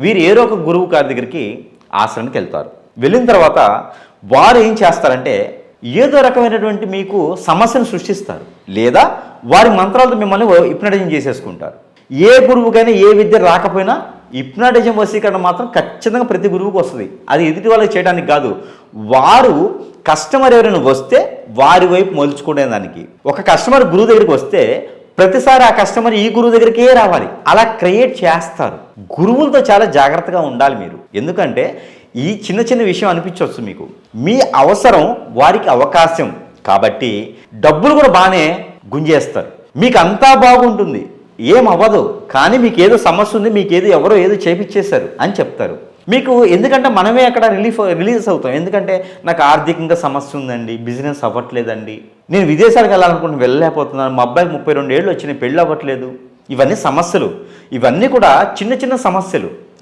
వీరు ఏదో ఒక గురువు గారి దగ్గరికి ఆశ్రమానికి వెళ్తారు. వెళ్ళిన తర్వాత వారు ఏం చేస్తారంటే ఏదో రకమైనటువంటి మీకు సమస్యను సృష్టిస్తారు. లేదా వారి మంత్రాలతో మిమ్మల్ని హిప్నటైజం చేసేసుకుంటారు. ఏ గురువుకైనా ఏ విద్య రాకపోయినా హిప్నాటిజం వశీకరణ మాత్రం ఖచ్చితంగా ప్రతి గురువుకు వస్తుంది. అది ఎదుటి వాళ్ళకి చేయడానికి కాదు. వారు కస్టమర్ ఎవరైనా వస్తే వారి వైపు మలుచుకునే దానికి. ఒక కస్టమర్ గురువు దగ్గరికి వస్తే ప్రతిసారి ఆ కస్టమర్ ఈ గురువు దగ్గరికే రావాలి. అలా క్రియేట్ చేస్తారు. గురువులతో చాలా జాగ్రత్తగా ఉండాలి మీరు. ఎందుకంటే ఈ చిన్న చిన్న విషయం అనిపించవచ్చు మీకు. మీ అవసరం వారికి అవకాశం. కాబట్టి డబ్బులు కూడా బాగానే గుంజేస్తారు. మీకు అంతా బాగుంటుంది. ఏం అవ్వదు కానీ మీకు ఏదో సమస్య ఉంది మీకు ఏదో ఎవరో ఏదో చేపించేశారు అని చెప్తారు. మీకు ఎందుకంటే మనమే అక్కడ రిలీఫ్ రిలీజ్ అవుతాం. ఎందుకంటే నాకు ఆర్థికంగా సమస్య ఉందండి బిజినెస్ అవ్వట్లేదండి. నేను విదేశాలకు వెళ్ళాలనుకుంటే వెళ్ళలేకపోతున్నాను. మా అబ్బాయికి ముప్పై రెండు ఏళ్ళు వచ్చినాయి పెళ్ళి అవ్వట్లేదు. ఇవన్నీ సమస్యలు. ఇవన్నీ కూడా చిన్న చిన్న సమస్యలు.